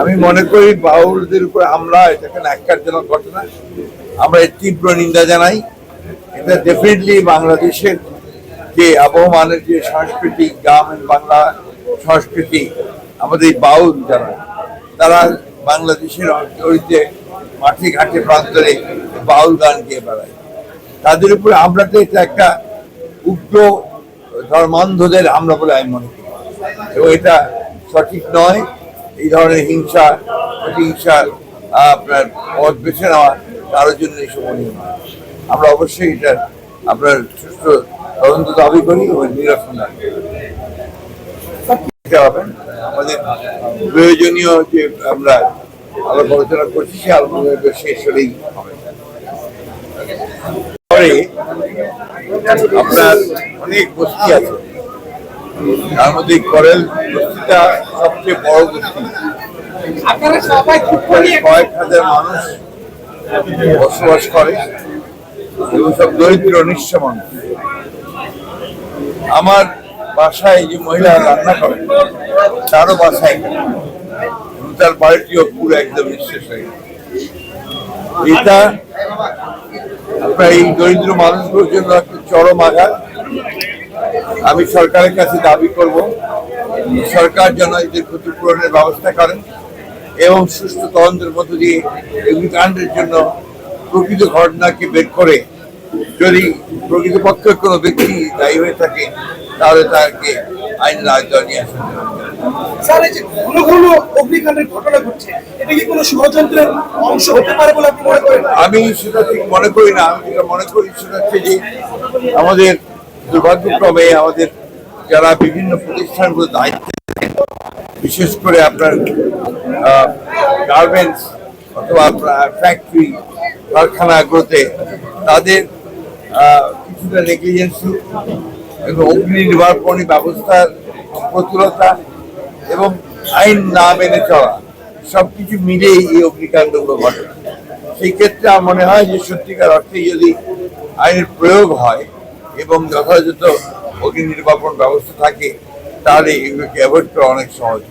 আমি মনে করি বাউলদের উপর এটা একটা ন্যাক্কারজনক ঘটনা। আমরা এর তীব্র নিন্দা জানাই। এটা ডেফিনেটলি বাংলাদেশের যে আবহমানের যে সংস্কৃতি, গ্রাম বাংলা সংস্কৃতি, আমাদের বাউল যারা, তারা বাংলাদেশের অঞ্চলিতে মাঠে ঘাটে প্রান্তরে বাউল গান গেয়ে বেড়ায়। তাদের উপরে হামলাটা এটা একটা উগ্র ধর্মান্ধদের আমরা বলে আমি মনে করি। এবং এটা সঠিক নয়। এই ধরনের হিংসা আহ, আপনার পথ বেছে নেওয়া কারোর জন্য শোভনীয় নয় আমরা অবশ্যই এটা আপনার সুস্থ তদন্ত দাবি করি ও নিরসন। আমাদের প্রয়োজনীয় যে আমরা আলাপ আলোচনা করছি সে আলোচনা শেষ হলেই হবে। পরে আপনার অনেক বস্তি আছে। তার মধ্যে করেল বস্তিটা সবচেয়ে বড় করে কয়েক হাজার মানুষ বসবাস করে এবং সব দরিদ্র নিঃস্ব মানুষ। আমার বাসায় যে মহিলা রান্না করে তারও বাসায় তার বাড়িটিও পুরো একদম নিঃশেষ হয়ে গেছে। এটা আপনার এই দরিদ্র মানুষগুলোর জন্য একটা চরম আঘাত। আমি সরকারের কাছে দাবি করব সরকার যেন এদের ক্ষতিপূরণের ব্যবস্থা করেন এবং সুস্থ তদন্তের মধ্য দিয়ে অগ্নিকাণ্ডের জন্য প্রকৃত ঘটনাকে বের করে যদি প্রকৃতপক্ষের কোনো ব্যক্তি দায়ী হয়ে থাকে তাহলে তাকে আইনের আয়তায় নিয়ে আসা। স্যার এই যে ঘন ঘন অগ্নিকাণ্ডের ঘটনা ঘটছে এটা কি কোনো ষড়যন্ত্রের অংশ হতে পারে বলে আপনি মনে করেন আমি সেটা ঠিক মনে করি না আমি যেটা মনে করি সেটা হচ্ছে যে আমাদের দুর্ভাগ্যক্রমে আমাদের যারা বিভিন্ন প্রতিষ্ঠানগুলো দায়িত্বে বিশেষ করে আপনার গার্মেন্টস অথবা আপনার ফ্যাক্টরি কারখানাগুলোতে, তাদের কিছুটা নেগলিজেন্সি এবং অগ্নি নির্বাপনী ব্যবস্থার প্রতুলতা এবং আইন না মেনে চলা সব কিছু মিলেই এই অগ্নিকাণ্ডগুলো ঘটে। সেই ক্ষেত্রে আমার মনে হয় যে সত্যিকার অর্থে যদি আইনের প্রয়োগ হয় এবং যথাযথ অগ্নি নির্বাপন ব্যবস্থা থাকে তাহলে এগুলোকে অ্যাভয়েড করা অনেক সহজ।